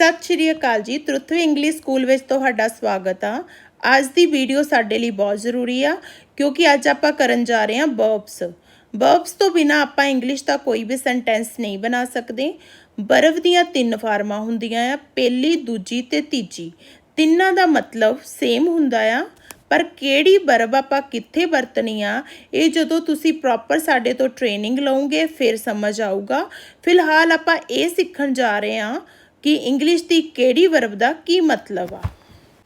ਸਤਿ ਸ਼੍ਰੀ ਅਕਾਲ ਜੀ। ਤ੍ਰਿਥਵੀ English school ਵਿੱਚ ਤੁਹਾਡਾ ਸਵਾਗਤ ਆ। ਅੱਜ ਦੀ ਵੀਡੀਓ ਸਾਡੇ ਲਈ ਬਹੁਤ ਜ਼ਰੂਰੀ ਆ, ਕਿਉਂਕਿ ਅੱਜ ਆਪਾਂ ਕਰਨ ਜਾ ਰਹੇ ਹਾਂ ਬਰਬਸ ਬਰਬਸ ਤੋਂ ਬਿਨਾ ਆਪਾਂ ਇੰਗਲਿਸ਼ ਦਾ ਕੋਈ ਵੀ ਸੈਂਟੈਂਸ ਨਹੀਂ ਬਣਾ ਸਕਦੇ। ਬਰਬ ਦੀਆਂ ਤਿੰਨ ਫਾਰਮਾਂ ਹੁੰਦੀਆਂ ਆ, ਪਹਿਲੀ, ਦੂਜੀ ਤੇ ਤੀਜੀ। ਤਿੰਨਾਂ ਦਾ ਮਤਲਬ ਸੇਮ ਹੁੰਦਾ ਆ, ਪਰ ਕਿਹੜੀ ਬਰਬ ਆਪਾਂ ਕਿੱਥੇ ਵਰਤਣੀ ਆ, ਇਹ ਜਦੋਂ ਤੁਸੀਂ ਪ੍ਰੋਪਰ ਸਾਡੇ ਤੋਂ ਟ੍ਰੇਨਿੰਗ ਲਓਗੇ, ਫਿਰ ਸਮਝ ਆਊਗਾ। ਫਿਲਹਾਲ ਆਪਾਂ ਇਹ ਸਿੱਖਣ ਜਾ ਰਹੇ ਹਾਂ ਕਿ ਇੰਗਲਿਸ਼ ਦੀ ਕਿਹੜੀ ਵਰਬ ਦਾ ਕੀ ਮਤਲਬ ਆ?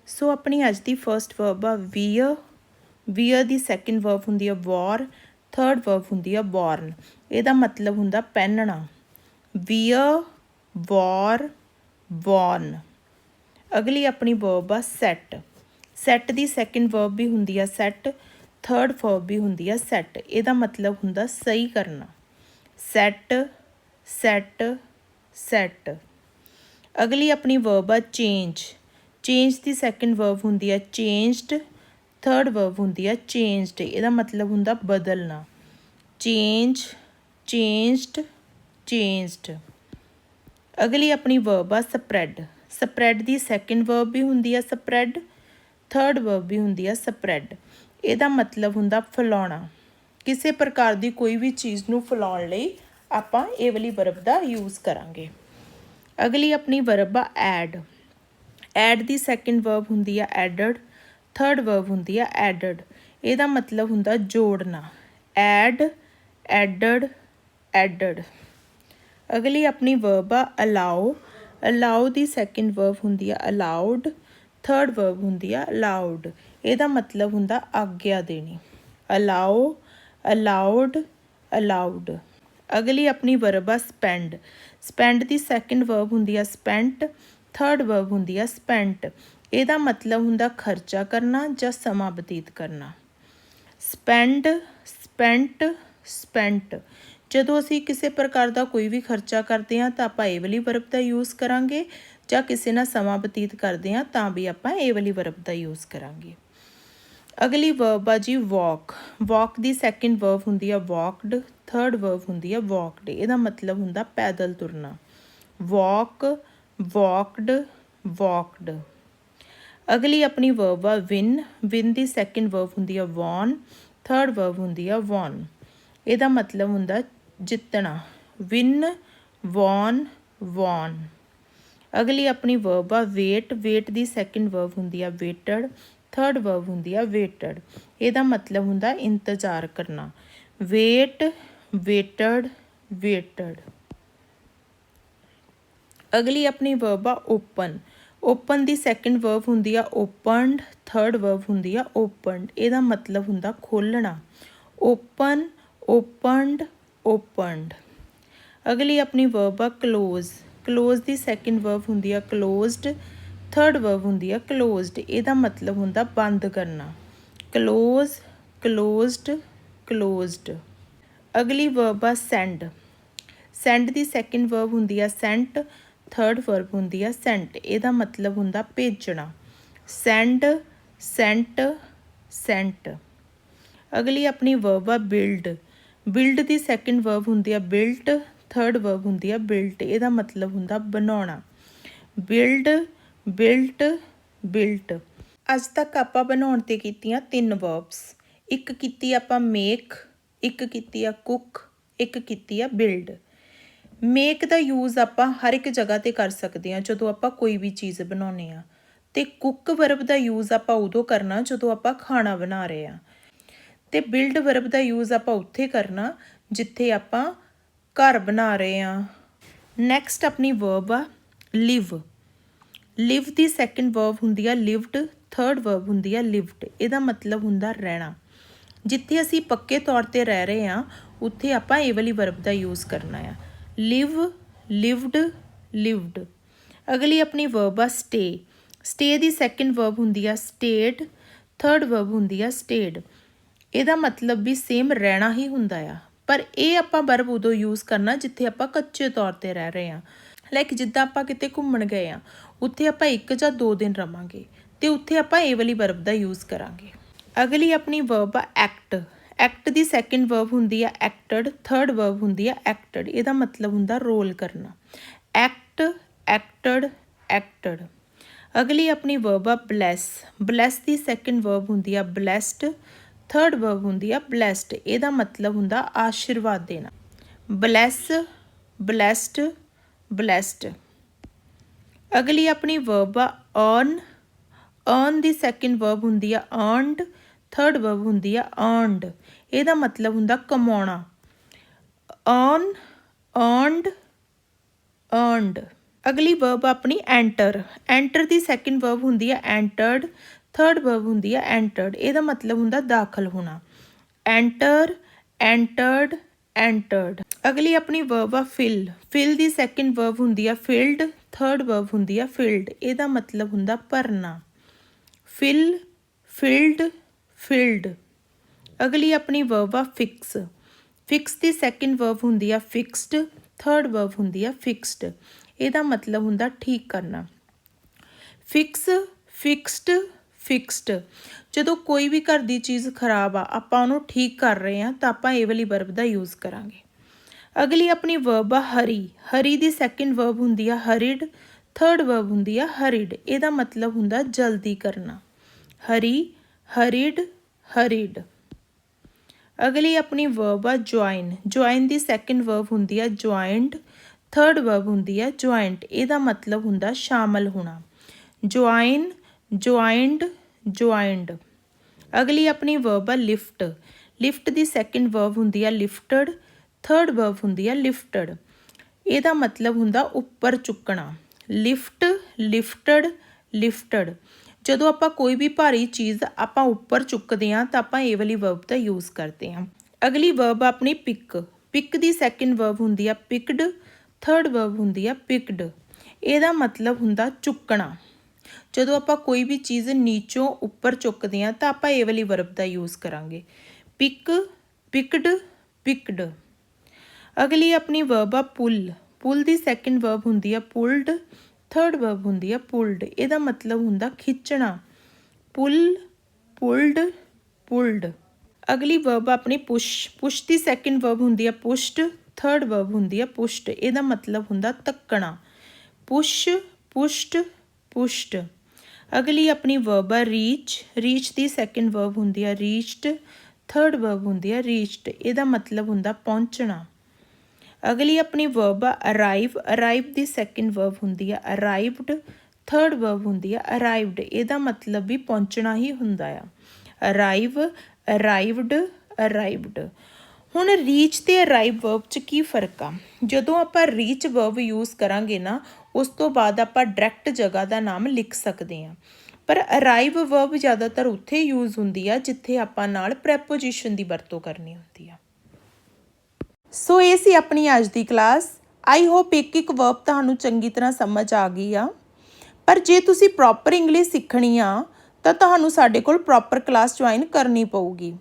ਸੋ ਆਪਣੀ ਅੱਜ ਦੀ ਫਰਸਟ ਵਰਬ ਆ ਵੀਅਰ ਵੀਅਰ ਦੀ ਸੈਕੰਡ ਵਰਬ ਹੁੰਦੀ ਆ ਵਾਰ ਥਰਡ ਵਰਬ ਹੁੰਦੀ ਆ ਬੋਰਨ ਇਹਦਾ ਮਤਲਬ ਹੁੰਦਾ ਪਹਿਨਣਾ। ਵੀਅਰ ਵਾਰ ਬੋਰਨ ਅਗਲੀ ਆਪਣੀ ਵਰਬ ਆ ਸੈਟ ਸੈਟ ਦੀ ਸੈਕੰਡ ਵਰਬ ਵੀ ਹੁੰਦੀ ਆ ਸੈਟ ਥਰਡ ਵਰਬ ਵੀ ਹੁੰਦੀ ਆ ਸੈਟ ਇਹਦਾ ਮਤਲਬ ਹੁੰਦਾ ਸਹੀ ਕਰਨਾ। ਸੈਟ ਸੈਟ ਸੈਟ ਅਗਲੀ ਆਪਣੀ ਵਰਬ ਆ ਚੇਂਜ ਚੇਂਜ ਦੀ ਸੈਕੰਡ ਵਰਬ ਹੁੰਦੀ ਆ ਚੇਂਜਡ ਥਰਡ ਵਰਬ ਹੁੰਦੀ ਆ ਚੇਂਜਡ ਇਹਦਾ ਮਤਲਬ ਹੁੰਦਾ ਬਦਲਣਾ। ਚੇਂਜ ਚੇਂਜਡ ਚੇਂਜਡ ਅਗਲੀ ਆਪਣੀ ਵਰਬ ਆ ਸਪਰੈਡ ਸਪਰੈਡ ਦੀ ਸੈਕੰਡ ਵਰਬ ਵੀ ਹੁੰਦੀ ਆ ਸਪਰੈਡ ਥਰਡ ਵਰਬ ਵੀ ਹੁੰਦੀ ਆ ਸਪਰੈਡ ਇਹਦਾ ਮਤਲਬ ਹੁੰਦਾ ਫੈਲਾਉਣਾ। ਕਿਸੇ ਪ੍ਰਕਾਰ ਦੀ ਕੋਈ ਵੀ ਚੀਜ਼ ਨੂੰ ਫੈਲਾਉਣ ਲਈ ਆਪਾਂ ਇਹ ਵਾਲੀ ਵਰਬ ਦਾ ਯੂਜ਼ ਕਰਾਂਗੇ। ਅਗਲੀ ਆਪਣੀ ਵਰਬ ਆ ਐਡ ਐਡ ਦੀ ਸੈਕੰਡ ਵਰਬ ਹੁੰਦੀ ਆ ਐਡਡ ਥਰਡ ਵਰਬ ਹੁੰਦੀ ਆ ਐਡਡ ਇਹਦਾ ਮਤਲਬ ਹੁੰਦਾ ਜੋੜਨਾ। ਐਡ ਐਡਡ ਐਡਡ ਅਗਲੀ ਆਪਣੀ ਵਰਬ ਆ ਅਲਾਉ ਅਲਾਉ ਦੀ ਸੈਕੰਡ ਵਰਬ ਹੁੰਦੀ ਆ ਅਲਾਉਡ ਥਰਡ ਵਰਬ ਹੁੰਦੀ ਆ ਅਲਾਉਡ ਇਹਦਾ ਮਤਲਬ ਹੁੰਦਾ ਆਗਿਆ ਦੇਣੀ। ਅਲਾਉ ਅਲਾਉਡ ਅਲਾਉਡ ਅਗਲੀ ਆਪਣੀ ਵਰਬ ਆ ਸਪੈਂਡ ਸਪੈਂਡ ਦੀ ਸੈਕੰਡ ਵਰਬ ਹੁੰਦੀ ਆ ਸਪੈਂਟ ਥਰਡ ਵਰਬ ਹੁੰਦੀ ਆ ਸਪੈਂਟ ਇਹਦਾ ਮਤਲਬ ਹੁੰਦਾ ਖਰਚਾ ਕਰਨਾ ਜਾਂ ਸਮਾਂ ਬਤੀਤ ਕਰਨਾ। ਸਪੈਂਡ ਸਪੈਂਟ ਸਪੈਂਟ ਜਦੋਂ ਅਸੀਂ ਕਿਸੇ ਪ੍ਰਕਾਰ ਦਾ ਕੋਈ ਵੀ ਖਰਚਾ ਕਰਦੇ ਹਾਂ ਤਾਂ ਆਪਾਂ ਇਹ ਵਾਲੀ ਵਰਬ ਦਾ ਯੂਜ਼ ਕਰਾਂਗੇ, ਜਾਂ ਕਿਸੇ ਨਾਲ ਸਮਾਂ ਬਤੀਤ ਕਰਦੇ ਹਾਂ ਤਾਂ ਵੀ ਆਪਾਂ ਇਹ ਵਾਲੀ ਵਰਬ ਦਾ ਯੂਜ਼ ਕਰਾਂਗੇ। ਅਗਲੀ ਵਰਬ ਆ ਜੀ ਵਾਕ ਵਾਕ ਦੀ ਸੈਕੰਡ ਵਰਬ ਹੁੰਦੀ ਆ ਵਾਕਡ ਥਰਡ ਵਰਬ ਹੁੰਦੀ ਆ ਵਾਕਡ ਇਹਦਾ ਮਤਲਬ ਹੁੰਦਾ ਪੈਦਲ ਤੁਰਨਾ। ਵਾਕ ਵਾਕਡ ਵਾਕਡ ਅਗਲੀ ਆਪਣੀ ਵਰਬ ਆ ਵਿਨ ਵਿਨ ਦੀ ਸੈਕੰਡ ਵਰਬ ਹੁੰਦੀ ਆ ਵੌਨ ਥਰਡ ਵਰਬ ਹੁੰਦੀ ਆ ਵੌਨ ਇਹਦਾ ਮਤਲਬ ਹੁੰਦਾ ਜਿੱਤਣਾ। ਵਿਨ ਵੌਨ ਵੌਨ ਅਗਲੀ ਆਪਣੀ ਵਰਬ ਆ ਵੇਟ ਵੇਟ ਦੀ ਸੈਕੰਡ ਵਰਬ ਹੁੰਦੀ ਆ ਵੇਟਡ ਥਰਡ ਵਰਬ ਹੁੰਦੀ ਆ ਵੇਟਡ ਇਹਦਾ ਮਤਲਬ ਹੁੰਦਾ ਇੰਤਜ਼ਾਰ ਕਰਨਾ। ਵੇਟ ਵੇਟਡ ਵੇਟਡ ਅਗਲੀ ਆਪਣੀ ਵਰਬ ਆ ਓਪਨ ਓਪਨ ਦੀ ਸੈਕੰਡ ਵਰਬ ਹੁੰਦੀ ਆ ਓਪਨਡ ਥਰਡ ਵਰਬ ਹੁੰਦੀ ਆ ਓਪਨਡ ਇਹਦਾ ਮਤਲਬ ਹੁੰਦਾ ਖੋਲਣਾ ਓਪਨ ਓਪਨਡ ਓਪਨਡ ਅਗਲੀ ਆਪਣੀ ਵਰਬ ਆ ক্লোਜ਼ ক্লোਜ਼ ਦੀ ਸੈਕੰਡ ਵਰਬ ਹੁੰਦੀ ਆ ক্লোਜ਼ਡ ਥਰਡ ਵਰਬ ਹੁੰਦੀ ਆ ক্লোਜ਼ਡ ਇਹਦਾ ਮਤਲਬ ਹੁੰਦਾ ਬੰਦ ਕਰਨਾ। ক্লোਜ਼ ক্লোਜ਼ਡ ক্লোਜ਼ਡ ਅਗਲੀ ਵਰਬ ਆ ਸੈਂਡ ਸੈਂਡ ਦੀ ਸੈਕਿੰਡ ਵਰਬ ਹੁੰਦੀ ਆ ਸੈਂਟ ਥਰਡ ਵਰਬ ਹੁੰਦੀ ਆ ਸੈਂਟ ਇਹਦਾ ਮਤਲਬ ਹੁੰਦਾ ਭੇਜਣਾ। ਸੈਂਡ ਸੈਂਟ ਸੈਂਟ ਅਗਲੀ ਆਪਣੀ ਵਰਬ ਆ ਬਿਲਡ ਬਿਲਡ ਦੀ ਸੈਕਿੰਡ ਵਰਬ ਹੁੰਦੀ ਆ ਬਿਲਟ ਥਰਡ ਵਰਬ ਹੁੰਦੀ ਆ ਬਿਲਟ ਇਹਦਾ ਮਤਲਬ ਹੁੰਦਾ ਬਣਾਉਣਾ। ਬਿਲਡ ਬਿਲਟ ਬਿਲਟ ਅੱਜ ਤੱਕ ਆਪਾਂ ਬਣਾਉਣ ਤੇ ਕੀਤੀਆਂ ਤਿੰਨ ਵਰਬਸ ਇੱਕ ਕੀਤੀ ਆਪਾਂ ਮੇਕ ਇੱਕ ਕੀਤੀ ਆ ਕੁੱਕ, ਇੱਕ ਕੀਤੀ ਆ ਬਿਲਡ। ਮੇਕ ਦਾ ਯੂਜ਼ ਆਪਾਂ ਹਰ ਇੱਕ ਜਗ੍ਹਾ ਤੇ ਕਰ ਸਕਦੇ ਹਾਂ ਜਦੋਂ ਆਪਾਂ ਕੋਈ ਵੀ ਚੀਜ਼ ਬਣਾਉਨੇ ਆ। ਤੇ ਕੁੱਕ ਵਰਬ ਦਾ ਯੂਜ਼ ਆਪਾਂ ਉਦੋਂ ਕਰਨਾ ਜਦੋਂ ਆਪਾਂ ਖਾਣਾ ਬਣਾ ਰਹੇ ਆ। ਤੇ ਬਿਲਡ ਵਰਬ ਦਾ ਯੂਜ਼ ਆਪਾਂ ਉੱਥੇ ਕਰਨਾ, ਜਿੱਥੇ ਆਪਾਂ ਘਰ ਬਣਾ ਰਹੇ ਆ। ਨੈਕਸਟ ਆਪਣੀ ਵਰਬ ਆ ਲਿਵ ਲਿਵ ਦੀ ਸੈਕੰਡ ਵਰਬ ਹੁੰਦੀ ਆ ਲਿਵਡ ਥਰਡ ਵਰਬ ਹੁੰਦੀ ਆ ਲਿਵਡ ਇਹਦਾ ਮਤਲਬ ਹੁੰਦਾ ਰਹਿਣਾ। ਜਿੱਥੇ ਅਸੀਂ ਪੱਕੇ ਤੌਰ ਤੇ ਰਹਿ ਰਹੇ ਹਾਂ, ਉੱਥੇ ਆਪਾਂ ਇਹ ਵਾਲੀ ਵਰਬ ਦਾ ਯੂਜ਼ ਕਰਨਾ ਆ। ਲਿਵ ਲਿਵਡ ਲਿਵਡ ਅਗਲੀ ਆਪਣੀ ਵਰਬ ਆ ਸਟੇ ਸਟੇ ਦੀ ਸੈਕੰਡ ਵਰਬ ਹੁੰਦੀ ਆ ਸਟੇਟ ਥਰਡ ਵਰਬ ਹੁੰਦੀ ਆ ਸਟੇਡ ਇਹਦਾ ਮਤਲਬ ਵੀ ਸੇਮ ਰਹਿਣਾ ਹੀ ਹੁੰਦਾ ਆ। ਪਰ ਇਹ ਆਪਾਂ ਵਰਬ ਉਦੋਂ ਯੂਜ਼ ਕਰਨਾ ਜਿੱਥੇ ਆਪਾਂ ਕੱਚੇ ਤੌਰ ਤੇ ਰਹਿ ਰਹੇ ਆ ਲਾਈਕ ਜਿੱਦਾਂ ਆਪਾਂ ਕਿਤੇ ਘੁੰਮਣ ਗਏ ਆ, ਉੱਥੇ ਆਪਾਂ ਇੱਕ ਜਾਂ ਦੋ ਦਿਨ ਰਵਾਂਗੇ ਤੇ ਉੱਥੇ ਆਪਾਂ ਇਹ ਵਾਲੀ ਵਰਬ ਦਾ ਯੂਜ਼ ਕਰਾਂਗੇ। ਅਗਲੀ ਆਪਣੀ ਵਰਬ ਆ ਐਕਟ ਐਕਟ ਦੀ ਸੈਕੰਡ ਵਰਬ ਹੁੰਦੀ ਆ ਐਕਟਡ ਥਰਡ ਵਰਬ ਹੁੰਦੀ ਆ ਐਕਟਡ ਇਹਦਾ ਮਤਲਬ ਹੁੰਦਾ ਰੋਲ ਕਰਨਾ। ਐਕਟ ਐਕਟਡ ਐਕਟਡ ਅਗਲੀ ਆਪਣੀ ਵਰਬ ਆ ਬਲੈਸ ਬਲੈਸ ਦੀ ਸੈਕੰਡ ਵਰਬ ਹੁੰਦੀ ਆ ਬਲੈਸਡ ਥਰਡ ਵਰਬ ਹੁੰਦੀ ਆ ਬਲੈਸਡ ਇਹਦਾ ਮਤਲਬ ਹੁੰਦਾ ਆਸ਼ੀਰਵਾਦ ਦੇਣਾ। ਬਲੈਸ ਬਲੈਸਡ ਬਲੈਸਡ ਅਗਲੀ ਆਪਣੀ ਵਰਬ ਆ earn earn ਦੀ ਸੈਕੰਡ ਵਰਬ ਹੁੰਦੀ ਆ earned ਥਰਡ ਵਰਬ ਹੁੰਦੀ ਆ earned ਇਹਦਾ ਮਤਲਬ ਹੁੰਦਾ ਕਮਾਉਣਾ। earn, earned earned ਅਗਲੀ ਵਰਬ ਆਪਣੀ ਐਂਟਰ ਐਂਟਰ ਦੀ ਸੈਕੰਡ ਵਰਬ ਹੁੰਦੀ ਆ ਐਂਟਰਡ ਥਰਡ ਵਰਬ ਹੁੰਦੀ ਆ ਐਂਟਰਡ ਇਹਦਾ ਮਤਲਬ ਹੁੰਦਾ ਦਾਖਲ ਹੋਣਾ। ਐਂਟਰ ਐਂਟਰਡ ਐਂਟਰਡ ਅਗਲੀ ਆਪਣੀ ਵਰਬ ਆ fill fill ਦੀ ਸੈਕੰਡ ਵਰਬ ਹੁੰਦੀ ਆ ਫਿਲਡ ਥਰਡ ਵਰਬ ਹੁੰਦੀ ਆ ਫਿਲਡ ਇਹਦਾ ਮਤਲਬ ਹੁੰਦਾ ਭਰਨਾ। fill ਫਿਲਡ ਫਿਲਡ ਅਗਲੀ ਆਪਣੀ ਵਰਬ ਆ ਫਿਕਸ ਫਿਕਸ ਦੀ ਸੈਕੰਡ ਵਰਬ ਹੁੰਦੀ ਆ ਫਿਕਸਡ ਥਰਡ ਵਰਬ ਹੁੰਦੀ ਆ ਫਿਕਸਡ ਇਹਦਾ ਮਤਲਬ ਹੁੰਦਾ ਠੀਕ ਕਰਨਾ। ਫਿਕਸ ਫਿਕਸਡ ਫਿਕਸਡ ਜਦੋਂ ਕੋਈ ਵੀ ਘਰ ਦੀ ਚੀਜ਼ ਖਰਾਬ ਆ, ਆਪਾਂ ਉਹਨੂੰ ਠੀਕ ਕਰ ਰਹੇ ਆ, ਤਾਂ ਆਪਾਂ ਇਹ ਵਾਲੀ ਵਰਬ ਦਾ ਯੂਜ਼ ਕਰਾਂਗੇ। ਅਗਲੀ ਆਪਣੀ ਵਰਬ ਆ ਹਰੀ ਹਰੀ ਦੀ ਸੈਕੰਡ ਵਰਬ ਹੁੰਦੀ ਆ ਹਰਿਡ ਥਰਡ ਵਰਬ ਹੁੰਦੀ ਆ ਹਰਿਡ ਇਹਦਾ ਮਤਲਬ ਹੁੰਦਾ ਜਲਦੀ ਕਰਨਾ। ਹਰੀ ਹਰਿਡ ਹਰੀਡ। ਅਗਲੀ ਆਪਣੀ ਵਰਬ ਆ ਜੁਆਇਨ ਜੁਆਇਨ ਦੀ ਸੈਕੰਡ ਵਰਬ ਹੁੰਦੀ ਆ ਜੁਆਇੰਟ ਥਰਡ ਵਰਬ ਹੁੰਦੀ ਆ ਜੁਆਇੰਟ ਇਹਦਾ ਮਤਲਬ ਹੁੰਦਾ ਸ਼ਾਮਲ ਹੋਣਾ। ਜੁਆਇਨ ਜੁਆਇੰਡ ਜੁਆਇੰਡ ਅਗਲੀ ਆਪਣੀ ਵਰਬ ਆ ਲਿਫਟ। ਲਿਫਟ ਦੀ ਸੈਕੰਡ ਵਰਬ ਹੁੰਦੀ ਆ ਲਿਫਟਡ ਥਰਡ ਵਰਬ ਹੁੰਦੀ ਆ ਲਿਫਟਡ ਇਹਦਾ ਮਤਲਬ ਹੁੰਦਾ ਉੱਪਰ ਚੁੱਕਣਾ। Lift, lifted lifted. ਜਦੋਂ ਆਪਾਂ ਕੋਈ ਵੀ ਭਾਰੀ ਚੀਜ਼ ਆਪਾਂ ਉੱਪਰ ਚੁੱਕਦੇ ਹਾਂ ਤਾਂ ਆਪਾਂ ਇਹ ਵਾਲੀ ਵਰਬ ਦਾ ਯੂਜ਼ ਕਰਦੇ ਹਾਂ। ਅਗਲੀ ਵਰਬ ਆਪਣੀ ਪਿਕ ਪਿਕ ਦੀ ਸੈਕਿੰਡ ਵਰਬ ਹੁੰਦੀ ਆ ਪਿਕਡ ਥਰਡ ਵਰਬ ਹੁੰਦੀ ਆ ਪਿਕਡ ਇਹਦਾ ਮਤਲਬ ਹੁੰਦਾ ਚੁੱਕਣਾ। ਜਦੋਂ ਆਪਾਂ ਕੋਈ ਵੀ ਚੀਜ਼ ਨੀਚੋਂ ਉੱਪਰ ਚੁੱਕਦੇ ਹਾਂ ਤਾਂ ਆਪਾਂ ਇਹ ਵਾਲੀ ਵਰਬ ਦਾ ਯੂਜ਼ ਕਰਾਂਗੇ। ਪਿਕ ਪਿਕਡ ਪਿਕਡ ਅਗਲੀ ਆਪਣੀ ਵਰਬ ਆ ਪੁੱਲ ਪੁੱਲ ਦੀ ਸੈਕਿੰਡ ਵਰਬ ਹੁੰਦੀ ਆ ਪੁਲਡ ਥਰਡ ਵਰਬ ਹੁੰਦੀ ਆ ਪੁਲਡ ਇਹਦਾ ਮਤਲਬ ਹੁੰਦਾ ਖਿੱਚਣਾ। ਪੁਲ ਪੁਲਡ ਪੁਲਡ ਅਗਲੀ ਵਰਬ ਆਪਣੀ ਪੁਸ਼ ਪੁਸ਼ ਦੀ ਸੈਕਿੰਡ ਵਰਬ ਹੁੰਦੀ ਆ ਪੁਸ਼ਡ ਥਰਡ ਵਰਬ ਹੁੰਦੀ ਆ ਪੁਸ਼ਟ ਇਹਦਾ ਮਤਲਬ ਹੁੰਦਾ ਤੱਕਣਾ। ਪੁਸ਼ ਪੁਸ਼ਟ ਪੁਸ਼ਟ ਅਗਲੀ ਆਪਣੀ ਵਰਬ ਆ ਰੀਚ ਰੀਚ ਦੀ ਸੈਕਿੰਡ ਵਰਬ ਹੁੰਦੀ ਆ ਰੀਚਡ ਥਰਡ ਵਰਬ ਹੁੰਦੀ ਆ ਰੀਚਡ ਇਹਦਾ ਮਤਲਬ ਹੁੰਦਾ ਪਹੁੰਚਣਾ। ਅਗਲੀ ਆਪਣੀ ਵਰਬ ਆ ਅਰਾਈਵ ਅਰਾਈਵ ਦੀ ਸੈਕਿੰਡ ਵਰਬ ਹੁੰਦੀ ਆ ਅਰਾਈਵਡ ਥਰਡ ਵਰਬ ਹੁੰਦੀ ਆ ਅਰਾਈਵਡ ਇਹਦਾ ਮਤਲਬ ਵੀ ਪਹੁੰਚਣਾ ਹੀ ਹੁੰਦਾ ਆ। ਅਰਾਈਵ ਅਰਾਈਵਡ ਅਰਾਈਵਡ ਹੁਣ ਰੀਚ ਤੇ ਅਰਾਈਵ ਵਰਬ 'ਚ ਕੀ ਫ਼ਰਕ ਆ? ਜਦੋਂ ਆਪਾਂ ਰੀਚ ਵਰਬ ਯੂਜ਼ ਕਰਾਂਗੇ ਨਾ, ਉਸ ਤੋਂ ਬਾਅਦ ਆਪਾਂ ਡਾਇਰੈਕਟ ਜਗ੍ਹਾ ਦਾ ਨਾਮ ਲਿਖ ਸਕਦੇ ਹਾਂ ਪਰ ਅਰਾਈਵ ਵਰਬ ਜ਼ਿਆਦਾਤਰ ਉੱਥੇ ਯੂਜ਼ ਹੁੰਦੀ ਆ, ਜਿੱਥੇ ਆਪਾਂ ਨਾਲ ਪ੍ਰੈਪੋਜੀਸ਼ਨ ਦੀ ਵਰਤੋਂ ਕਰਨੀ ਹੁੰਦੀ ਆ। ਸੋ ਇਹ ਸੀ ਆਪਣੀ ਅੱਜ ਦੀ ਕਲਾਸ ਆਈ ਹੋਪ ਇੱਕ ਇੱਕ ਵਰਬ ਤੁਹਾਨੂੰ ਚੰਗੀ ਤਰ੍ਹਾਂ ਸਮਝ ਆ ਗਈ ਆ। ਪਰ ਜੇ ਤੁਸੀਂ ਪ੍ਰੋਪਰ ਇੰਗਲਿਸ਼ ਸਿੱਖਣੀ ਆ, ਤਾਂ ਤੁਹਾਨੂੰ ਸਾਡੇ ਕੋਲ ਪ੍ਰੋਪਰ ਕਲਾਸ ਜੁਆਇਨ ਕਰਨੀ ਪਊਗੀ।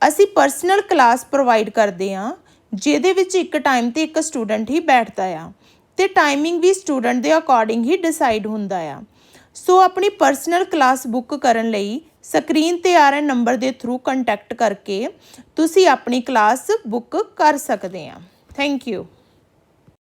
ਅਸੀਂ ਪਰਸਨਲ ਕਲਾਸ ਪ੍ਰੋਵਾਈਡ ਕਰਦੇ ਆ, ਜਿਹਦੇ ਵਿੱਚ ਇੱਕ ਟਾਈਮ ਤੇ ਇੱਕ ਸਟੂਡੈਂਟ ਹੀ ਬੈਠਦਾ ਆ ਤੇ ਟਾਈਮਿੰਗ ਵੀ ਸਟੂਡੈਂਟ ਦੇ ਅਕੋਰਡਿੰਗ ਹੀ ਡਿਸਾਈਡ ਹੁੰਦਾ ਆ। ਸੋ ਆਪਣੀ ਪਰਸਨਲ ਕਲਾਸ ਬੁੱਕ ਕਰਨ ਲਈ ਸਕਰੀਨ ਤੇ ਆ ਰਹੇ ਨੰਬਰ ਦੇ ਥਰੂ ਕੰਟੈਕਟ ਕਰਕੇ ਤੁਸੀਂ ਆਪਣੀ ਕਲਾਸ ਬੁੱਕ ਕਰ ਸਕਦੇ ਆ। Thank you